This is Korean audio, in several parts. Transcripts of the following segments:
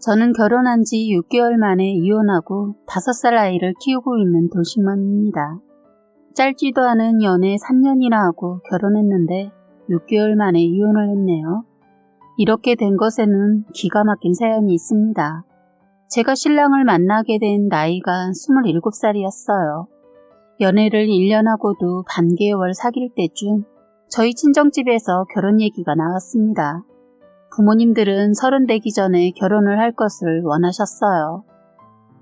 저는 결혼한 지 6개월 만에 이혼하고 5살 아이를 키우고 있는 돌싱맘입니다. 짧지도 않은 연애 3년이나 하고 결혼했는데 6개월 만에 이혼을 했네요. 이렇게 된 것에는 기가 막힌 사연이 있습니다. 제가 신랑을 만나게 된 나이가 27살이었어요. 연애를 1년 하고도 반개월 사귈 때쯤 저희 친정집에서 결혼 얘기가 나왔습니다. 부모님들은 서른 되기 전에 결혼을 할 것을 원하셨어요.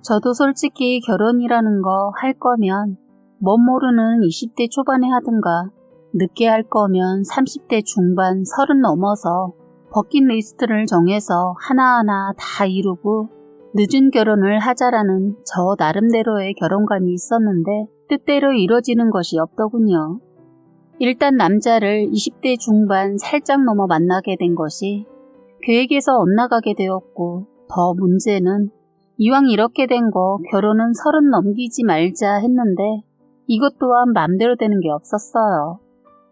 저도 솔직히 결혼이라는 거 할 거면 멋 모르는 20대 초반에 하든가 늦게 할 거면 30대 중반 서른 넘어서 버킷리스트를 정해서 하나하나 다 이루고 늦은 결혼을 하자라는 저 나름대로의 결혼관이 있었는데 뜻대로 이뤄지는 것이 없더군요. 일단 남자를 20대 중반 살짝 넘어 만나게 된 것이 계획에서 엇나가게 되었고 더 문제는 이왕 이렇게 된 거 결혼은 서른 넘기지 말자 했는데 이것 또한 맘대로 되는 게 없었어요.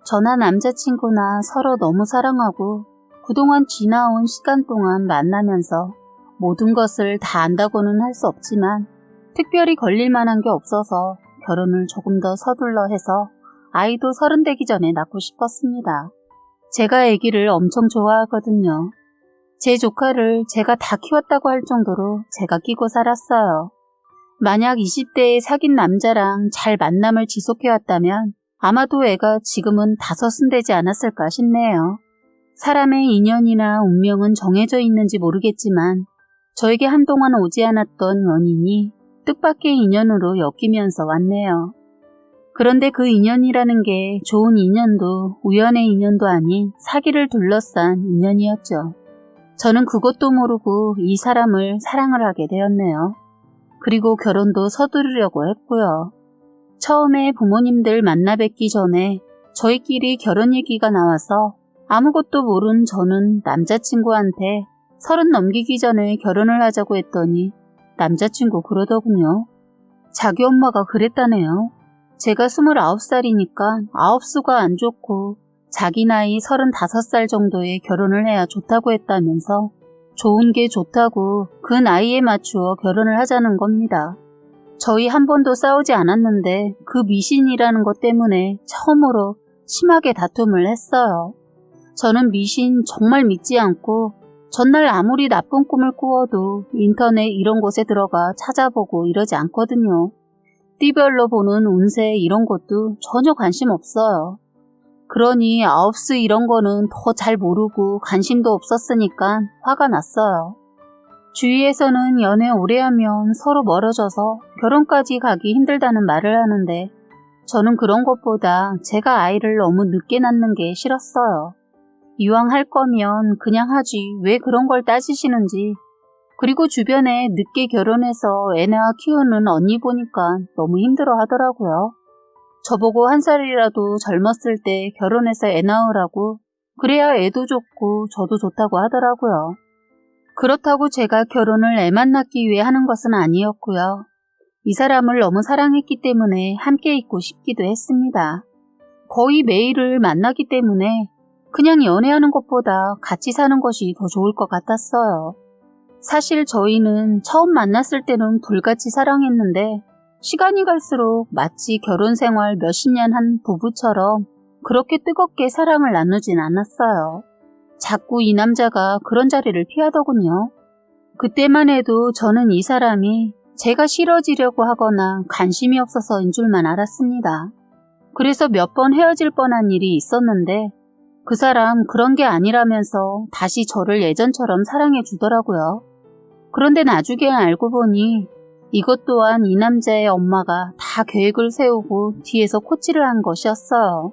저나 남자친구나 서로 너무 사랑하고 그동안 지나온 시간 동안 만나면서 모든 것을 다 안다고는 할 수 없지만 특별히 걸릴 만한 게 없어서 결혼을 조금 더 서둘러 해서 아이도 서른 되기 전에 낳고 싶었습니다. 제가 아기를 엄청 좋아하거든요. 제 조카를 제가 다 키웠다고 할 정도로 제가 끼고 살았어요. 만약 20대에 사귄 남자랑 잘 만남을 지속해왔다면 아마도 애가 지금은 다섯은 되지 않았을까 싶네요. 사람의 인연이나 운명은 정해져 있는지 모르겠지만 저에게 한동안 오지 않았던 원인이 뜻밖의 인연으로 엮이면서 왔네요. 그런데 그 인연이라는 게 좋은 인연도 우연의 인연도 아닌 사기를 둘러싼 인연이었죠. 저는 그것도 모르고 이 사람을 사랑을 하게 되었네요. 그리고 결혼도 서두르려고 했고요. 처음에 부모님들 만나 뵙기 전에 저희끼리 결혼 얘기가 나와서 아무것도 모른 저는 남자친구한테 서른 넘기기 전에 결혼을 하자고 했더니 남자친구 그러더군요. 자기 엄마가 그랬다네요. 제가 29살이니까 아홉수가 안 좋고 자기 나이 35살 정도에 결혼을 해야 좋다고 했다면서 좋은 게 좋다고 그 나이에 맞추어 결혼을 하자는 겁니다. 저희 한 번도 싸우지 않았는데 그 미신이라는 것 때문에 처음으로 심하게 다툼을 했어요. 저는 미신 정말 믿지 않고 전날 아무리 나쁜 꿈을 꾸어도 인터넷 이런 곳에 들어가 찾아보고 이러지 않거든요. 띠별로 보는 운세 이런 것도 전혀 관심 없어요. 그러니 아홉스 이런 거는 더 잘 모르고 관심도 없었으니까 화가 났어요. 주위에서는 연애 오래 하면 서로 멀어져서 결혼까지 가기 힘들다는 말을 하는데 저는 그런 것보다 제가 아이를 너무 늦게 낳는 게 싫었어요. 이왕 할 거면 그냥 하지 왜 그런 걸 따지시는지 그리고 주변에 늦게 결혼해서 애 낳아 키우는 언니 보니까 너무 힘들어 하더라고요. 저보고 한 살이라도 젊었을 때 결혼해서 애 낳으라고 그래야 애도 좋고 저도 좋다고 하더라고요. 그렇다고 제가 결혼을 애만 낳기 위해 하는 것은 아니었고요. 이 사람을 너무 사랑했기 때문에 함께 있고 싶기도 했습니다. 거의 매일을 만나기 때문에 그냥 연애하는 것보다 같이 사는 것이 더 좋을 것 같았어요. 사실 저희는 처음 만났을 때는 불같이 사랑했는데 시간이 갈수록 마치 결혼 생활 몇십 년 한 부부처럼 그렇게 뜨겁게 사랑을 나누진 않았어요. 자꾸 이 남자가 그런 자리를 피하더군요. 그때만 해도 저는 이 사람이 제가 싫어지려고 하거나 관심이 없어서인 줄만 알았습니다. 그래서 몇 번 헤어질 뻔한 일이 있었는데 그 사람 그런 게 아니라면서 다시 저를 예전처럼 사랑해 주더라고요. 그런데 나중에 알고 보니 이것 또한 이 남자의 엄마가 다 계획을 세우고 뒤에서 코치를 한 것이었어요.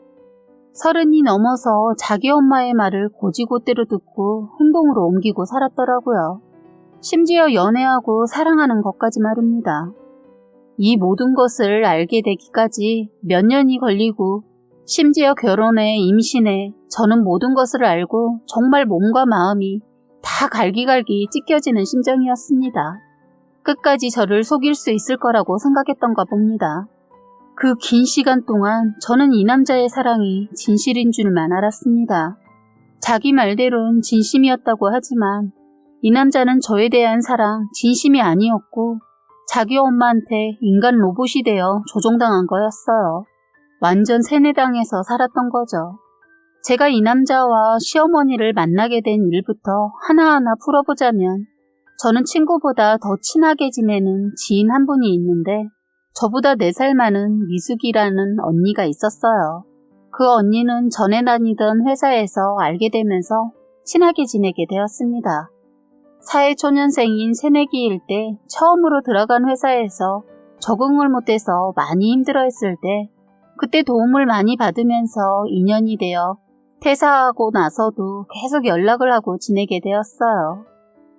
서른이 넘어서 자기 엄마의 말을 고지고대로 듣고 행동으로 옮기고 살았더라고요. 심지어 연애하고 사랑하는 것까지 말입니다. 이 모든 것을 알게 되기까지 몇 년이 걸리고 심지어 결혼에 임신에 저는 모든 것을 알고 정말 몸과 마음이 다 갈기갈기 찢겨지는 심정이었습니다. 끝까지 저를 속일 수 있을 거라고 생각했던가 봅니다. 그 긴 시간 동안 저는 이 남자의 사랑이 진실인 줄만 알았습니다. 자기 말대론 진심이었다고 하지만 이 남자는 저에 대한 사랑 진심이 아니었고 자기 엄마한테 인간 로봇이 되어 조종당한 거였어요. 완전 세뇌당해서 살았던 거죠. 제가 이 남자와 시어머니를 만나게 된 일부터 하나하나 풀어보자면 저는 친구보다 더 친하게 지내는 지인 한 분이 있는데 저보다 4살 많은 미숙이라는 언니가 있었어요. 그 언니는 전에 다니던 회사에서 알게 되면서 친하게 지내게 되었습니다. 사회초년생인 새내기일 때 처음으로 들어간 회사에서 적응을 못해서 많이 힘들어했을 때 그때 도움을 많이 받으면서 인연이 되어 퇴사하고 나서도 계속 연락을 하고 지내게 되었어요.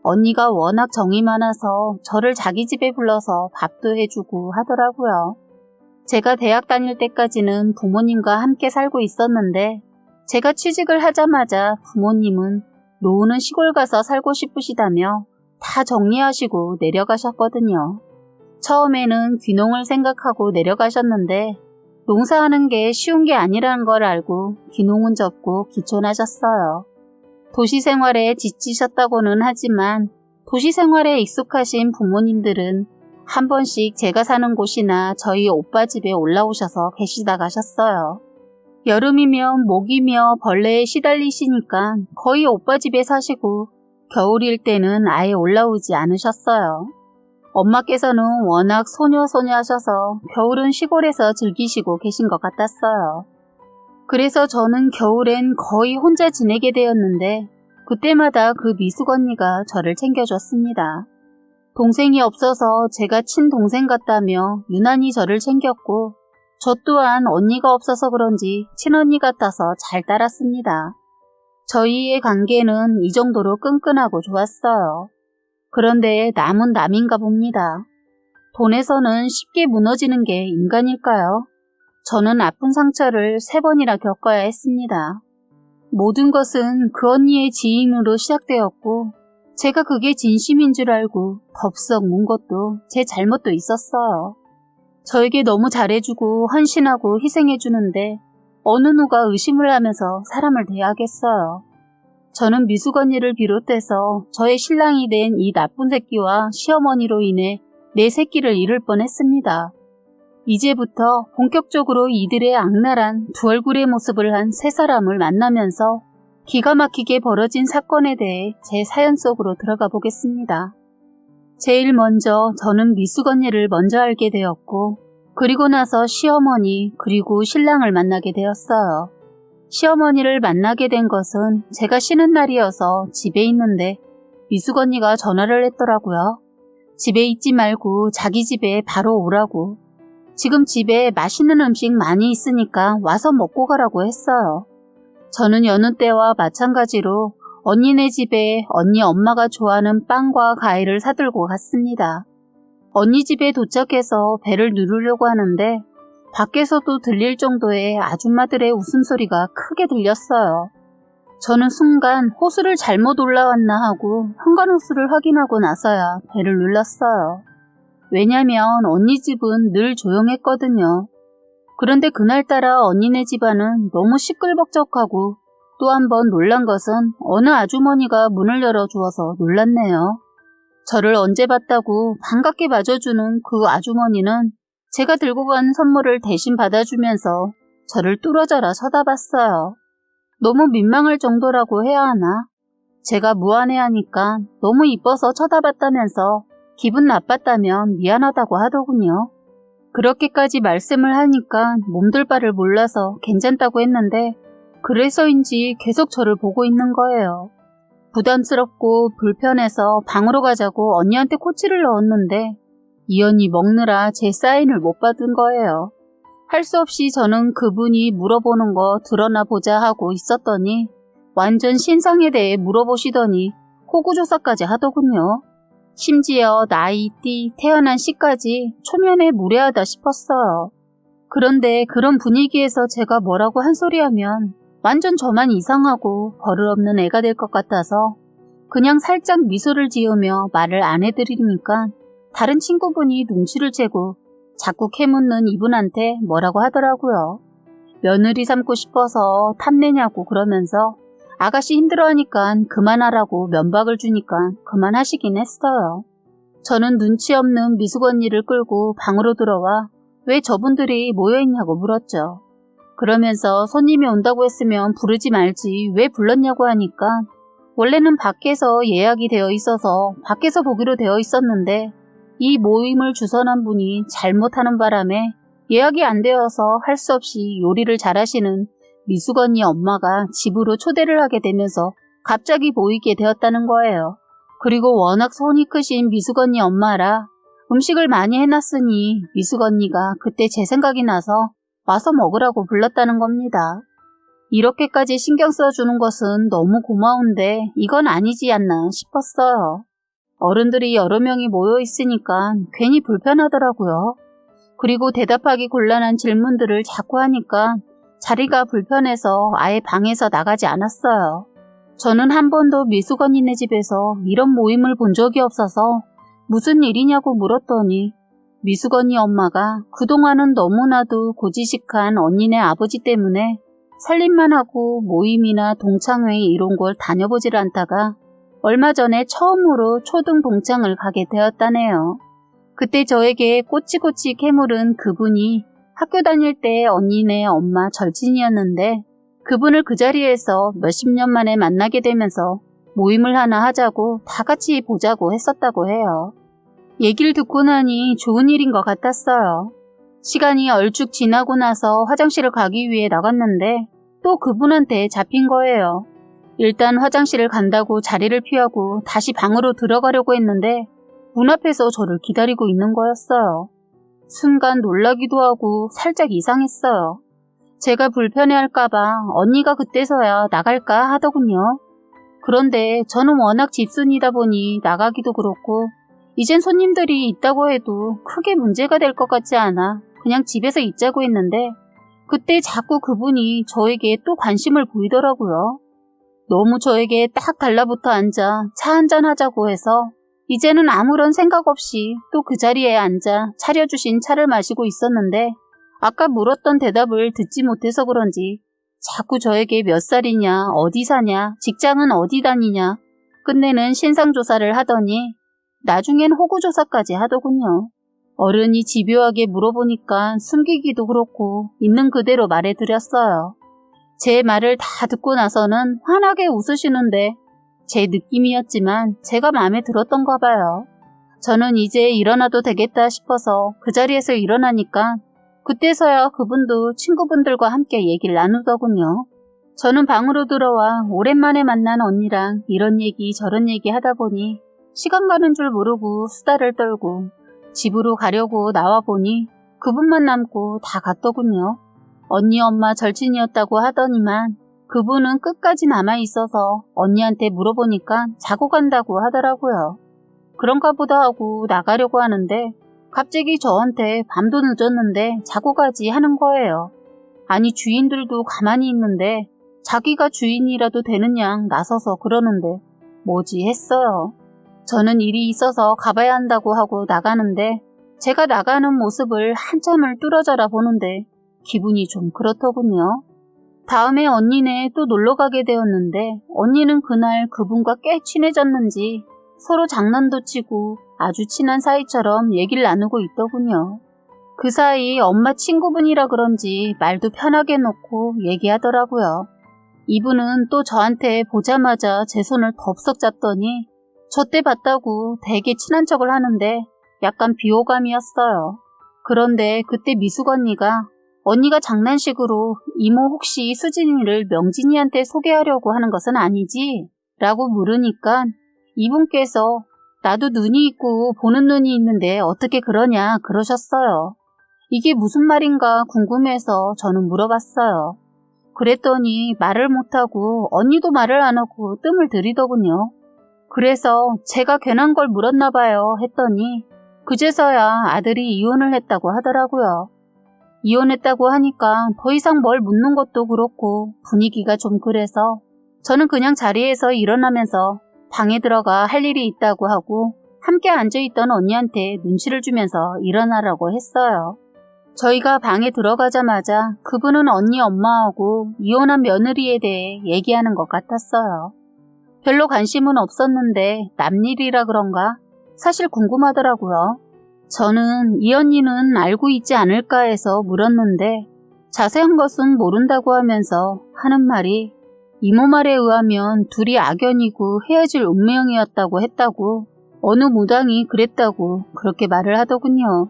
언니가 워낙 정이 많아서 저를 자기 집에 불러서 밥도 해주고 하더라고요. 제가 대학 다닐 때까지는 부모님과 함께 살고 있었는데 제가 취직을 하자마자 부모님은 노후는 시골 가서 살고 싶으시다며 다 정리하시고 내려가셨거든요. 처음에는 귀농을 생각하고 내려가셨는데 농사하는 게 쉬운 게 아니라는 걸 알고 귀농은 접고 기촌하셨어요. 도시 생활에 지치셨다고는 하지만 도시 생활에 익숙하신 부모님들은 한 번씩 제가 사는 곳이나 저희 오빠 집에 올라오셔서 계시다 가셨어요. 여름이면 모기며 벌레에 시달리시니까 거의 오빠 집에 사시고 겨울일 때는 아예 올라오지 않으셨어요. 엄마께서는 워낙 소녀소녀 하셔서 겨울은 시골에서 즐기시고 계신 것 같았어요. 그래서 저는 겨울엔 거의 혼자 지내게 되었는데 그때마다 그 미숙 언니가 저를 챙겨줬습니다. 동생이 없어서 제가 친동생 같다며 유난히 저를 챙겼고 저 또한 언니가 없어서 그런지 친언니 같아서 잘 따랐습니다. 저희의 관계는 이 정도로 끈끈하고 좋았어요. 그런데 남은 남인가 봅니다. 돈에서는 쉽게 무너지는 게 인간일까요? 저는 아픈 상처를 세 번이나 겪어야 했습니다. 모든 것은 그 언니의 지인으로 시작되었고 제가 그게 진심인 줄 알고 덥석 문 것도 제 잘못도 있었어요. 저에게 너무 잘해주고 헌신하고 희생해주는데 어느 누가 의심을 하면서 사람을 대하겠어요. 저는 미숙 언니를 비롯해서 저의 신랑이 된 이 나쁜 새끼와 시어머니로 인해 내 새끼를 잃을 뻔했습니다. 이제부터 본격적으로 이들의 악랄한 두 얼굴의 모습을 한 세 사람을 만나면서 기가 막히게 벌어진 사건에 대해 제 사연 속으로 들어가 보겠습니다. 제일 먼저 저는 미숙 언니를 먼저 알게 되었고 그리고 나서 시어머니 그리고 신랑을 만나게 되었어요. 시어머니를 만나게 된 것은 제가 쉬는 날이어서 집에 있는데 미숙 언니가 전화를 했더라고요. 집에 있지 말고 자기 집에 바로 오라고. 지금 집에 맛있는 음식 많이 있으니까 와서 먹고 가라고 했어요. 저는 여느 때와 마찬가지로 언니네 집에 언니 엄마가 좋아하는 빵과 과일을 사들고 갔습니다. 언니 집에 도착해서 배를 누르려고 하는데 밖에서도 들릴 정도의 아줌마들의 웃음소리가 크게 들렸어요. 저는 순간 호수를 잘못 올라왔나 하고 현관호수를 확인하고 나서야 배를 눌렀어요. 왜냐면 언니 집은 늘 조용했거든요. 그런데 그날따라 언니네 집안은 너무 시끌벅적하고 또 한 번 놀란 것은 어느 아주머니가 문을 열어주어서 놀랐네요. 저를 언제 봤다고 반갑게 맞아주는 그 아주머니는 제가 들고 간 선물을 대신 받아주면서 저를 뚫어져라 쳐다봤어요. 너무 민망할 정도라고 해야 하나? 제가 무안해하니까 너무 이뻐서 쳐다봤다면서 기분 나빴다면 미안하다고 하더군요. 그렇게까지 말씀을 하니까 몸둘 바를 몰라서 괜찮다고 했는데 그래서인지 계속 저를 보고 있는 거예요. 부담스럽고 불편해서 방으로 가자고 언니한테 코치를 넣었는데 이 언니 먹느라 제 사인을 못 받은 거예요. 할 수 없이 저는 그분이 물어보는 거 드러나 보자 하고 있었더니 완전 신상에 대해 물어보시더니 호구조사까지 하더군요. 심지어 나이, 띠, 태어난 시까지 초면에 무례하다 싶었어요. 그런데 그런 분위기에서 제가 뭐라고 한 소리 하면 완전 저만 이상하고 버릇없는 애가 될 것 같아서 그냥 살짝 미소를 지으며 말을 안 해드리니까 다른 친구분이 눈치를 채고 자꾸 캐묻는 이분한테 뭐라고 하더라고요. 며느리 삼고 싶어서 탐내냐고 그러면서 아가씨 힘들어하니까 그만하라고 면박을 주니까 그만하시긴 했어요. 저는 눈치 없는 미숙 언니를 끌고 방으로 들어와 왜 저분들이 모여있냐고 물었죠. 그러면서 손님이 온다고 했으면 부르지 말지 왜 불렀냐고 하니까 원래는 밖에서 예약이 되어 있어서 밖에서 보기로 되어 있었는데 이 모임을 주선한 분이 잘못하는 바람에 예약이 안 되어서 할 수 없이 요리를 잘하시는 미숙 언니 엄마가 집으로 초대를 하게 되면서 갑자기 보이게 되었다는 거예요. 그리고 워낙 손이 크신 미숙 언니 엄마라 음식을 많이 해놨으니 미숙 언니가 그때 제 생각이 나서 와서 먹으라고 불렀다는 겁니다. 이렇게까지 신경 써주는 것은 너무 고마운데 이건 아니지 않나 싶었어요. 어른들이 여러 명이 모여 있으니까 괜히 불편하더라고요. 그리고 대답하기 곤란한 질문들을 자꾸 하니까 자리가 불편해서 아예 방에서 나가지 않았어요. 저는 한 번도 미숙 언니네 집에서 이런 모임을 본 적이 없어서 무슨 일이냐고 물었더니 미숙 언니 엄마가 그동안은 너무나도 고지식한 언니네 아버지 때문에 살림만 하고 모임이나 동창회 이런 걸 다녀보질 않다가 얼마 전에 처음으로 초등 동창을 가게 되었다네요. 그때 저에게 꼬치꼬치 캐물은 그분이 학교 다닐 때 언니네 엄마 절친이었는데 그분을 그 자리에서 몇십 년 만에 만나게 되면서 모임을 하나 하자고 다 같이 보자고 했었다고 해요. 얘기를 듣고 나니 좋은 일인 것 같았어요. 시간이 얼쭉 지나고 나서 화장실을 가기 위해 나갔는데 또 그분한테 잡힌 거예요. 일단 화장실을 간다고 자리를 피하고 다시 방으로 들어가려고 했는데 문 앞에서 저를 기다리고 있는 거였어요. 순간 놀라기도 하고 살짝 이상했어요. 제가 불편해할까봐 언니가 그때서야 나갈까 하더군요. 그런데 저는 워낙 집순이다 보니 나가기도 그렇고 이젠 손님들이 있다고 해도 크게 문제가 될 것 같지 않아 그냥 집에서 있자고 했는데 그때 자꾸 그분이 저에게 또 관심을 보이더라고요. 너무 저에게 딱 달라붙어 앉아 차 한잔 하자고 해서 이제는 아무런 생각 없이 또 그 자리에 앉아 차려주신 차를 마시고 있었는데 아까 물었던 대답을 듣지 못해서 그런지 자꾸 저에게 몇 살이냐, 어디 사냐, 직장은 어디 다니냐, 끝내는 신상조사를 하더니 나중엔 호구조사까지 하더군요. 어른이 집요하게 물어보니까 숨기기도 그렇고 있는 그대로 말해드렸어요. 제 말을 다 듣고 나서는 환하게 웃으시는데 제 느낌이었지만 제가 마음에 들었던가 봐요. 저는 이제 일어나도 되겠다 싶어서 그 자리에서 일어나니까 그때서야 그분도 친구분들과 함께 얘기를 나누더군요. 저는 방으로 들어와 오랜만에 만난 언니랑 이런 얘기 저런 얘기 하다 보니 시간 가는 줄 모르고 수다를 떨고 집으로 가려고 나와 보니 그분만 남고 다 갔더군요. 언니 엄마 절친이었다고 하더니만 그분은 끝까지 남아 있어서 언니한테 물어보니까 자고 간다고 하더라고요. 그런가 보다 하고 나가려고 하는데 갑자기 저한테 밤도 늦었는데 자고 가지 하는 거예요. 아니 주인들도 가만히 있는데 자기가 주인이라도 되는 양 나서서 그러는데 뭐지 했어요. 저는 일이 있어서 가봐야 한다고 하고 나가는데 제가 나가는 모습을 한참을 뚫어져라 보는데 기분이 좀 그렇더군요. 다음에 언니네 또 놀러 가게 되었는데 언니는 그날 그분과 꽤 친해졌는지 서로 장난도 치고 아주 친한 사이처럼 얘기를 나누고 있더군요. 그 사이 엄마 친구분이라 그런지 말도 편하게 놓고 얘기하더라고요. 이분은 또 저한테 보자마자 제 손을 덥석 잡더니 저때 봤다고 되게 친한 척을 하는데 약간 비호감이었어요. 그런데 그때 미숙 언니가 언니가 장난식으로 이모 혹시 수진이를 명진이한테 소개하려고 하는 것은 아니지? 라고 물으니까 이분께서 나도 눈이 있고 보는 눈이 있는데 어떻게 그러냐 그러셨어요. 이게 무슨 말인가 궁금해서 저는 물어봤어요. 그랬더니 말을 못하고 언니도 말을 안 하고 뜸을 들이더군요. 그래서 제가 괜한 걸 물었나 봐요 했더니 그제서야 아들이 이혼을 했다고 하더라고요. 이혼했다고 하니까 더 이상 뭘 묻는 것도 그렇고 분위기가 좀 그래서 저는 그냥 자리에서 일어나면서 방에 들어가 할 일이 있다고 하고 함께 앉아있던 언니한테 눈치를 주면서 일어나라고 했어요. 저희가 방에 들어가자마자 그분은 언니 엄마하고 이혼한 며느리에 대해 얘기하는 것 같았어요. 별로 관심은 없었는데 남일이라 그런가 사실 궁금하더라고요. 저는 이 언니는 알고 있지 않을까 해서 물었는데 자세한 것은 모른다고 하면서 하는 말이 이모 말에 의하면 둘이 악연이고 헤어질 운명이었다고 했다고 어느 무당이 그랬다고 그렇게 말을 하더군요.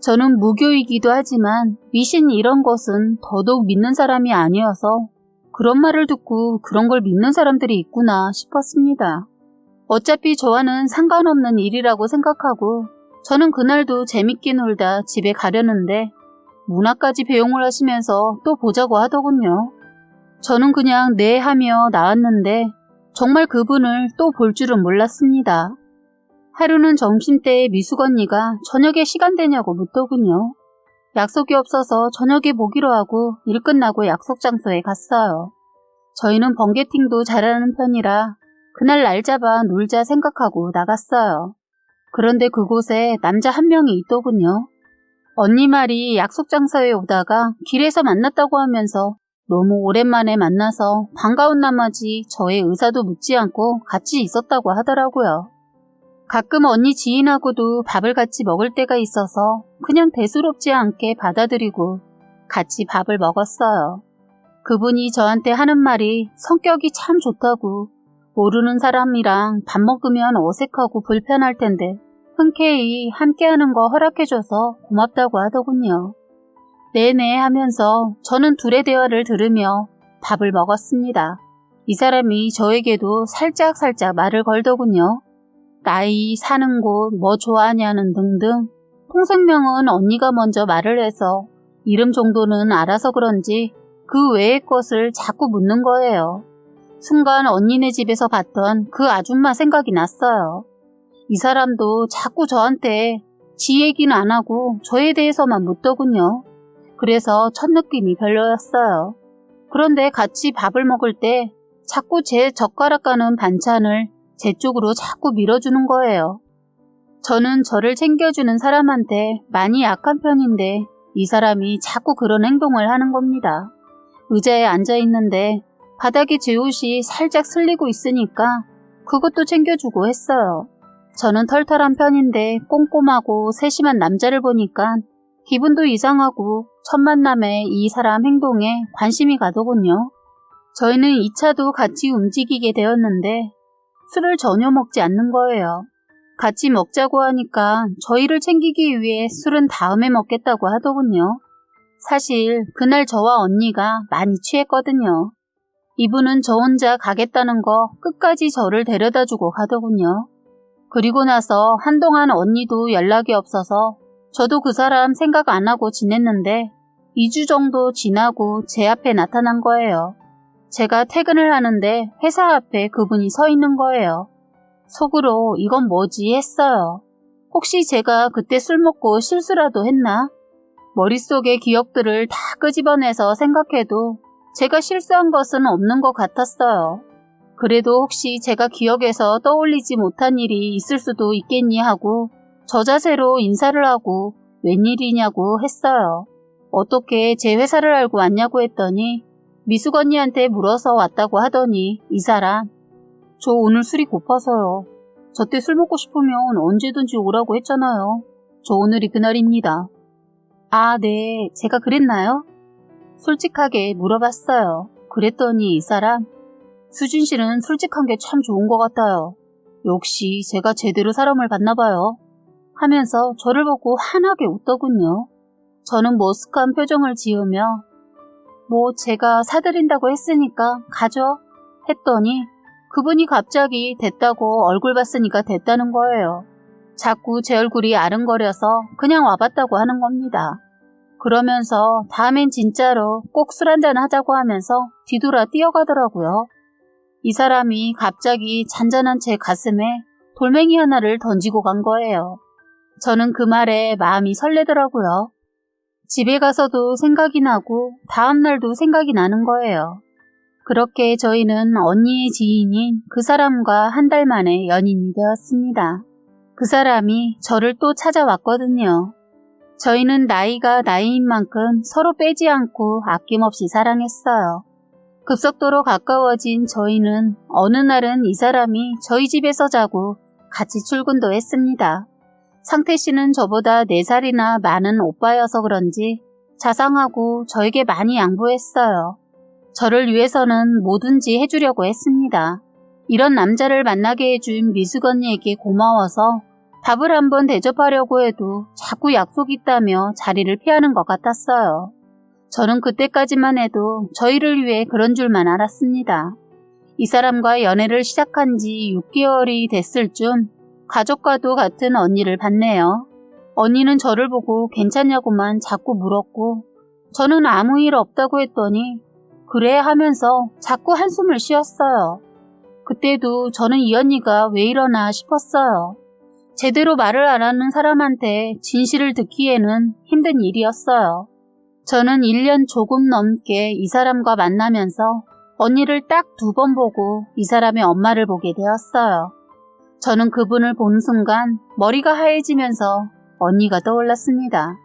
저는 무교이기도 하지만 미신 이런 것은 더더욱 믿는 사람이 아니어서 그런 말을 듣고 그런 걸 믿는 사람들이 있구나 싶었습니다. 어차피 저와는 상관없는 일이라고 생각하고 저는 그날도 재밌게 놀다 집에 가려는데 문화까지 배웅을 하시면서 또 보자고 하더군요. 저는 그냥 네 하며 나왔는데 정말 그분을 또 볼 줄은 몰랐습니다. 하루는 점심때 미숙 언니가 저녁에 시간 되냐고 묻더군요. 약속이 없어서 저녁에 보기로 하고 일 끝나고 약속 장소에 갔어요. 저희는 번개팅도 잘하는 편이라 그날 날 잡아 놀자 생각하고 나갔어요. 그런데 그곳에 남자 한 명이 있더군요. 언니 말이 약속 장소에 오다가 길에서 만났다고 하면서 너무 오랜만에 만나서 반가운 나머지 저의 의사도 묻지 않고 같이 있었다고 하더라고요. 가끔 언니 지인하고도 밥을 같이 먹을 때가 있어서 그냥 대수롭지 않게 받아들이고 같이 밥을 먹었어요. 그분이 저한테 하는 말이 성격이 참 좋다고 모르는 사람이랑 밥 먹으면 어색하고 불편할 텐데 흔쾌히 함께하는 거 허락해줘서 고맙다고 하더군요. 네네 하면서 저는 둘의 대화를 들으며 밥을 먹었습니다. 이 사람이 저에게도 살짝살짝 말을 걸더군요. 나이, 사는 곳, 뭐 좋아하냐는 등등 통생명은 언니가 먼저 말을 해서 이름 정도는 알아서 그런지 그 외의 것을 자꾸 묻는 거예요. 순간 언니네 집에서 봤던 그 아줌마 생각이 났어요. 이 사람도 자꾸 저한테 지 얘기는 안 하고 저에 대해서만 묻더군요. 그래서 첫 느낌이 별로였어요. 그런데 같이 밥을 먹을 때 자꾸 제 젓가락 가는 반찬을 제 쪽으로 자꾸 밀어주는 거예요. 저는 저를 챙겨주는 사람한테 많이 약한 편인데 이 사람이 자꾸 그런 행동을 하는 겁니다. 의자에 앉아 있는데 바닥에 제 옷이 살짝 슬리고 있으니까 그것도 챙겨주고 했어요. 저는 털털한 편인데 꼼꼼하고 세심한 남자를 보니까 기분도 이상하고 첫 만남에 이 사람 행동에 관심이 가더군요. 저희는 2차도 같이 움직이게 되었는데 술을 전혀 먹지 않는 거예요. 같이 먹자고 하니까 저희를 챙기기 위해 술은 다음에 먹겠다고 하더군요. 사실 그날 저와 언니가 많이 취했거든요. 이분은 저 혼자 가겠다는 거 끝까지 저를 데려다 주고 가더군요. 그리고 나서 한동안 언니도 연락이 없어서 저도 그 사람 생각 안 하고 지냈는데 2주 정도 지나고 제 앞에 나타난 거예요. 제가 퇴근을 하는데 회사 앞에 그분이 서 있는 거예요. 속으로 이건 뭐지 했어요. 혹시 제가 그때 술 먹고 실수라도 했나? 머릿속의 기억들을 다 끄집어내서 생각해도 제가 실수한 것은 없는 것 같았어요. 그래도 혹시 제가 기억에서 떠올리지 못한 일이 있을 수도 있겠니 하고 저 자세로 인사를 하고 웬일이냐고 했어요. 어떻게 제 회사를 알고 왔냐고 했더니 미숙 언니한테 물어서 왔다고 하더니 이 사람 저 오늘 술이 고파서요. 저 때 술 먹고 싶으면 언제든지 오라고 했잖아요. 저 오늘이 그날입니다. 아, 네. 제가 그랬나요? 솔직하게 물어봤어요. 그랬더니 이 사람 수진 씨는 솔직한 게 참 좋은 것 같아요. 역시 제가 제대로 사람을 봤나 봐요. 하면서 저를 보고 환하게 웃더군요. 저는 머쓱한 표정을 지으며 뭐 제가 사드린다고 했으니까 가죠 했더니 그분이 갑자기 됐다고 얼굴 봤으니까 됐다는 거예요. 자꾸 제 얼굴이 아른거려서 그냥 와봤다고 하는 겁니다. 그러면서 다음엔 진짜로 꼭 술 한잔 하자고 하면서 뒤돌아 뛰어가더라고요. 이 사람이 갑자기 잔잔한 제 가슴에 돌멩이 하나를 던지고 간 거예요. 저는 그 말에 마음이 설레더라고요. 집에 가서도 생각이 나고 다음날도 생각이 나는 거예요. 그렇게 저희는 언니의 지인인 그 사람과 한 달 만에 연인이 되었습니다. 그 사람이 저를 또 찾아왔거든요. 저희는 나이가 나이인 만큼 서로 빼지 않고 아낌없이 사랑했어요. 급속도로 가까워진 저희는 어느 날은 이 사람이 저희 집에서 자고 같이 출근도 했습니다. 상태 씨는 저보다 4살이나 많은 오빠여서 그런지 자상하고 저에게 많이 양보했어요. 저를 위해서는 뭐든지 해주려고 했습니다. 이런 남자를 만나게 해준 미숙 언니에게 고마워서 밥을 한번 대접하려고 해도 자꾸 약속 있다며 자리를 피하는 것 같았어요. 저는 그때까지만 해도 저희를 위해 그런 줄만 알았습니다. 이 사람과 연애를 시작한 지 6개월이 됐을 쯤 가족과도 같은 언니를 봤네요. 언니는 저를 보고 괜찮냐고만 자꾸 물었고 저는 아무 일 없다고 했더니 그래 하면서 자꾸 한숨을 쉬었어요. 그때도 저는 이 언니가 왜 이러나 싶었어요. 제대로 말을 안 하는 사람한테 진실을 듣기에는 힘든 일이었어요. 저는 1년 조금 넘게 이 사람과 만나면서 언니를 딱 두 번 보고 이 사람의 엄마를 보게 되었어요. 저는 그분을 본 순간 머리가 하얘지면서 언니가 떠올랐습니다.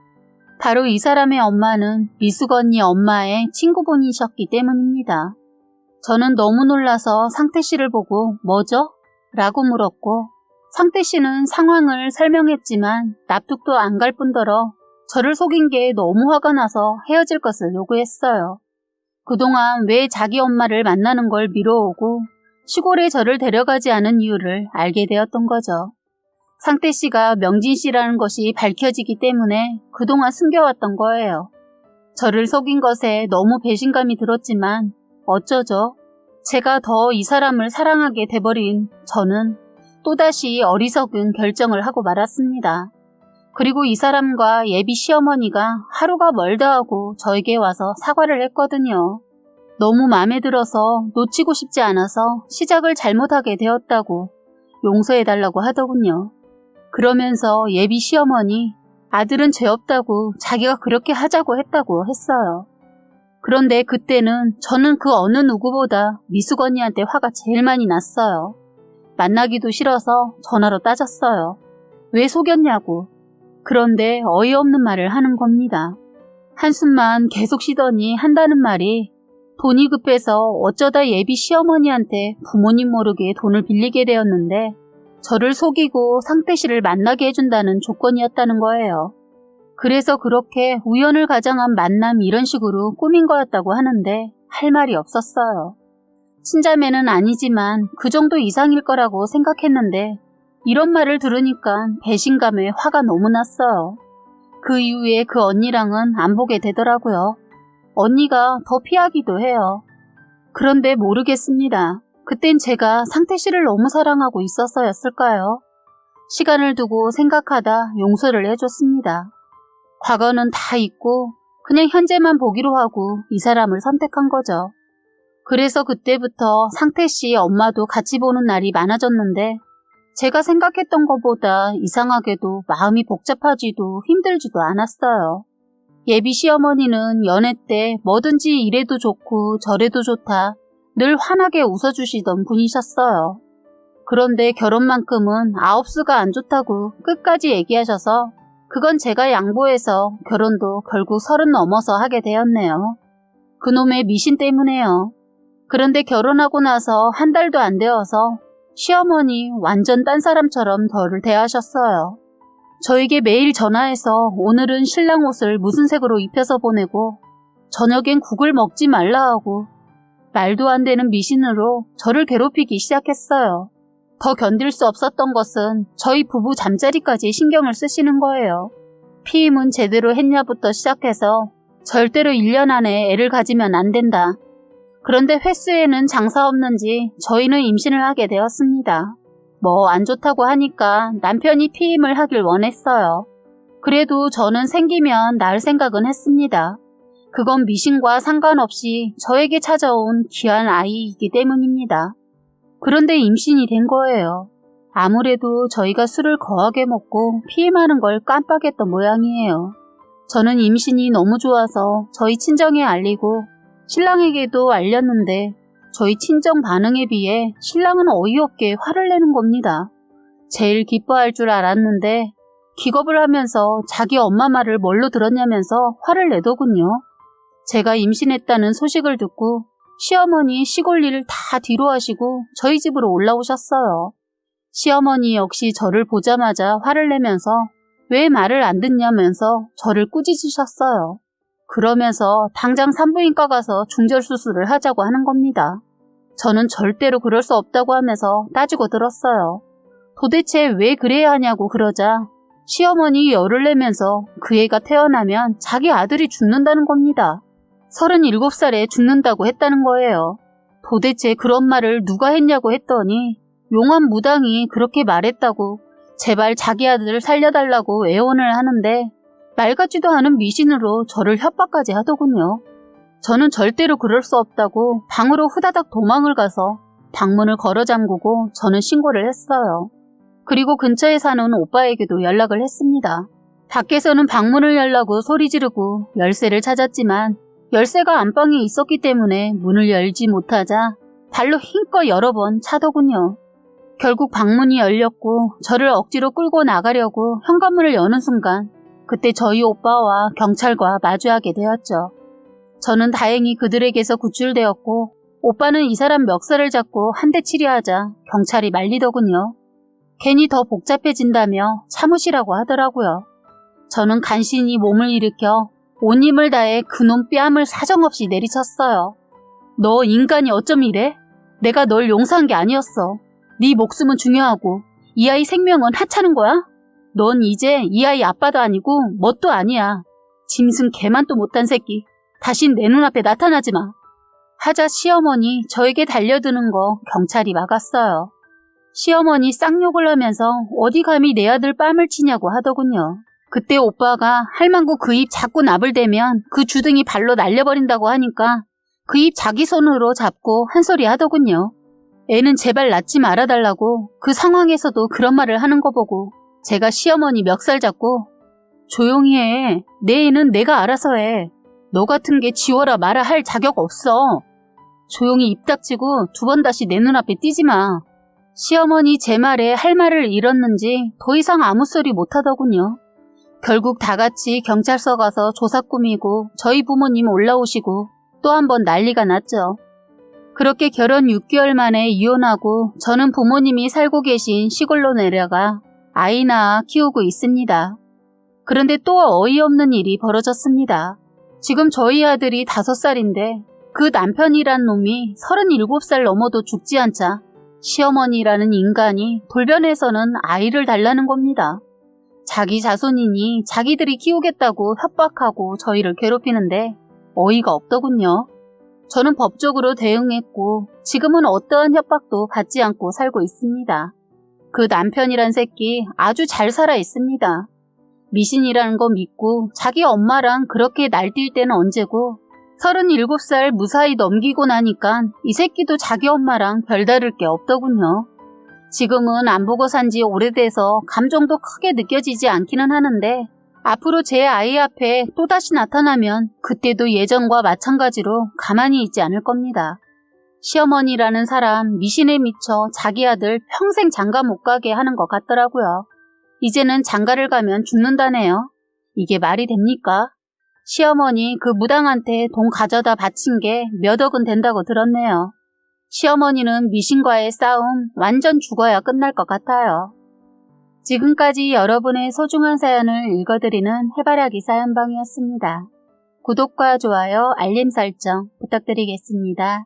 바로 이 사람의 엄마는 미숙 언니 엄마의 친구분이셨기 때문입니다. 저는 너무 놀라서 상태 씨를 보고 뭐죠? 라고 물었고 상태 씨는 상황을 설명했지만 납득도 안 갈 뿐더러 저를 속인 게 너무 화가 나서 헤어질 것을 요구했어요. 그동안 왜 자기 엄마를 만나는 걸 미뤄오고 시골에 저를 데려가지 않은 이유를 알게 되었던 거죠. 상태 씨가 명진 씨라는 것이 밝혀지기 때문에 그동안 숨겨왔던 거예요. 저를 속인 것에 너무 배신감이 들었지만 어쩌죠? 제가 더 이 사람을 사랑하게 돼버린 저는 또다시 어리석은 결정을 하고 말았습니다. 그리고 이 사람과 예비 시어머니가 하루가 멀다 하고 저에게 와서 사과를 했거든요. 너무 마음에 들어서 놓치고 싶지 않아서 시작을 잘못하게 되었다고 용서해달라고 하더군요. 그러면서 예비 시어머니 아들은 죄 없다고 자기가 그렇게 하자고 했다고 했어요. 그런데 그때는 저는 그 어느 누구보다 미숙 언니한테 화가 제일 많이 났어요. 만나기도 싫어서 전화로 따졌어요. 왜 속였냐고. 그런데 어이없는 말을 하는 겁니다. 한숨만 계속 쉬더니 한다는 말이 돈이 급해서 어쩌다 예비 시어머니한테 부모님 모르게 돈을 빌리게 되었는데 저를 속이고 상태 씨를 만나게 해준다는 조건이었다는 거예요. 그래서 그렇게 우연을 가장한 만남 이런 식으로 꾸민 거였다고 하는데 할 말이 없었어요. 친자매는 아니지만 그 정도 이상일 거라고 생각했는데 이런 말을 들으니까 배신감에 화가 너무 났어요. 그 이후에 그 언니랑은 안 보게 되더라고요. 언니가 더 피하기도 해요. 그런데 모르겠습니다. 그땐 제가 상태 씨를 너무 사랑하고 있었어였을까요? 시간을 두고 생각하다 용서를 해줬습니다. 과거는 다 잊고 그냥 현재만 보기로 하고 이 사람을 선택한 거죠. 그래서 그때부터 상태 씨 엄마도 같이 보는 날이 많아졌는데 제가 생각했던 것보다 이상하게도 마음이 복잡하지도 힘들지도 않았어요. 예비 시어머니는 연애 때 뭐든지 이래도 좋고 저래도 좋다 늘 환하게 웃어주시던 분이셨어요. 그런데 결혼만큼은 아홉수가 안 좋다고 끝까지 얘기하셔서 그건 제가 양보해서 결혼도 결국 서른 넘어서 하게 되었네요. 그놈의 미신 때문에요. 그런데 결혼하고 나서 한 달도 안 되어서 시어머니 완전 딴 사람처럼 저를 대하셨어요. 저에게 매일 전화해서 오늘은 신랑 옷을 무슨 색으로 입혀서 보내고 저녁엔 국을 먹지 말라 하고 말도 안 되는 미신으로 저를 괴롭히기 시작했어요. 더 견딜 수 없었던 것은 저희 부부 잠자리까지 신경을 쓰시는 거예요. 피임은 제대로 했냐부터 시작해서 절대로 1년 안에 애를 가지면 안 된다. 그런데 횟수에는 장사 없는지 저희는 임신을 하게 되었습니다. 뭐 안 좋다고 하니까 남편이 피임을 하길 원했어요. 그래도 저는 생기면 낳을 생각은 했습니다. 그건 미신과 상관없이 저에게 찾아온 귀한 아이이기 때문입니다. 그런데 임신이 된 거예요. 아무래도 저희가 술을 거하게 먹고 피임하는 걸 깜빡했던 모양이에요. 저는 임신이 너무 좋아서 저희 친정에 알리고 신랑에게도 알렸는데 저희 친정 반응에 비해 신랑은 어이없게 화를 내는 겁니다. 제일 기뻐할 줄 알았는데 기겁을 하면서 자기 엄마 말을 뭘로 들었냐면서 화를 내더군요. 제가 임신했다는 소식을 듣고 시어머니 시골 일을 다 뒤로 하시고 저희 집으로 올라오셨어요. 시어머니 역시 저를 보자마자 화를 내면서 왜 말을 안 듣냐면서 저를 꾸짖으셨어요. 그러면서 당장 산부인과 가서 중절수술을 하자고 하는 겁니다. 저는 절대로 그럴 수 없다고 하면서 따지고 들었어요. 도대체 왜 그래야 하냐고 그러자 시어머니 열을 내면서 그 애가 태어나면 자기 아들이 죽는다는 겁니다. 37살에 죽는다고 했다는 거예요. 도대체 그런 말을 누가 했냐고 했더니 용한 무당이 그렇게 말했다고 제발 자기 아들을 살려달라고 애원을 하는데 말 같지도 않은 미신으로 저를 협박까지 하더군요. 저는 절대로 그럴 수 없다고 방으로 후다닥 도망을 가서 방문을 걸어 잠그고 저는 신고를 했어요. 그리고 근처에 사는 오빠에게도 연락을 했습니다. 밖에서는 방문을 열라고 소리 지르고 열쇠를 찾았지만 열쇠가 안방에 있었기 때문에 문을 열지 못하자 발로 힘껏 여러 번 차더군요. 결국 방문이 열렸고 저를 억지로 끌고 나가려고 현관문을 여는 순간 그때 저희 오빠와 경찰과 마주하게 되었죠. 저는 다행히 그들에게서 구출되었고 오빠는 이 사람 멱살을 잡고 한 대 치려 하자 경찰이 말리더군요. 괜히 더 복잡해진다며 참으시라고 하더라고요. 저는 간신히 몸을 일으켜 온 힘을 다해 그놈 뺨을 사정없이 내리쳤어요. 너 인간이 어쩜 이래? 내가 널 용서한 게 아니었어. 네 목숨은 중요하고 이 아이 생명은 하찮은 거야? 넌 이제 이 아이 아빠도 아니고 뭣도 아니야. 짐승 개만도 못한 새끼. 다신 내 눈앞에 나타나지 마. 하자 시어머니 저에게 달려드는 거 경찰이 막았어요. 시어머니 쌍욕을 하면서 어디 감히 내 아들 뺨을 치냐고 하더군요. 그때 오빠가 할망구 그 입 자꾸 나불대면 그 주둥이 발로 날려버린다고 하니까 그 입 자기 손으로 잡고 한 소리 하더군요. 애는 제발 낳지 말아달라고 그 상황에서도 그런 말을 하는 거 보고 제가 시어머니 멱살 잡고 조용히 해. 내 애는 내가 알아서 해. 너 같은 게 지워라 말아 할 자격 없어. 조용히 입 닥치고 두 번 다시 내 눈앞에 띄지 마. 시어머니 제 말에 할 말을 잃었는지 더 이상 아무 소리 못 하더군요. 결국 다 같이 경찰서 가서 조사 꾸미고 저희 부모님 올라오시고 또 한 번 난리가 났죠. 그렇게 결혼 6개월 만에 이혼하고 저는 부모님이 살고 계신 시골로 내려가 아이 낳아 키우고 있습니다. 그런데 또 어이없는 일이 벌어졌습니다. 지금 저희 아들이 5살인데 그 남편이란 놈이 37살 넘어도 죽지 않자 시어머니라는 인간이 돌변해서는 아이를 달라는 겁니다. 자기 자손이니 자기들이 키우겠다고 협박하고 저희를 괴롭히는데 어이가 없더군요. 저는 법적으로 대응했고 지금은 어떠한 협박도 받지 않고 살고 있습니다. 그 남편이란 새끼 아주 잘 살아 있습니다. 미신이라는 거 믿고 자기 엄마랑 그렇게 날뛸 때는 언제고 37살 무사히 넘기고 나니까 이 새끼도 자기 엄마랑 별다를 게 없더군요. 지금은 안 보고 산 지 오래돼서 감정도 크게 느껴지지 않기는 하는데 앞으로 제 아이 앞에 또다시 나타나면 그때도 예전과 마찬가지로 가만히 있지 않을 겁니다. 시어머니라는 사람 미신에 미쳐 자기 아들 평생 장가 못 가게 하는 것 같더라고요. 이제는 장가를 가면 죽는다네요. 이게 말이 됩니까? 시어머니 그 무당한테 돈 가져다 바친 게 몇 억은 된다고 들었네요. 시어머니는 미신과의 싸움 완전 죽어야 끝날 것 같아요. 지금까지 여러분의 소중한 사연을 읽어드리는 해바라기 사연방이었습니다. 구독과 좋아요, 알림 설정 부탁드리겠습니다.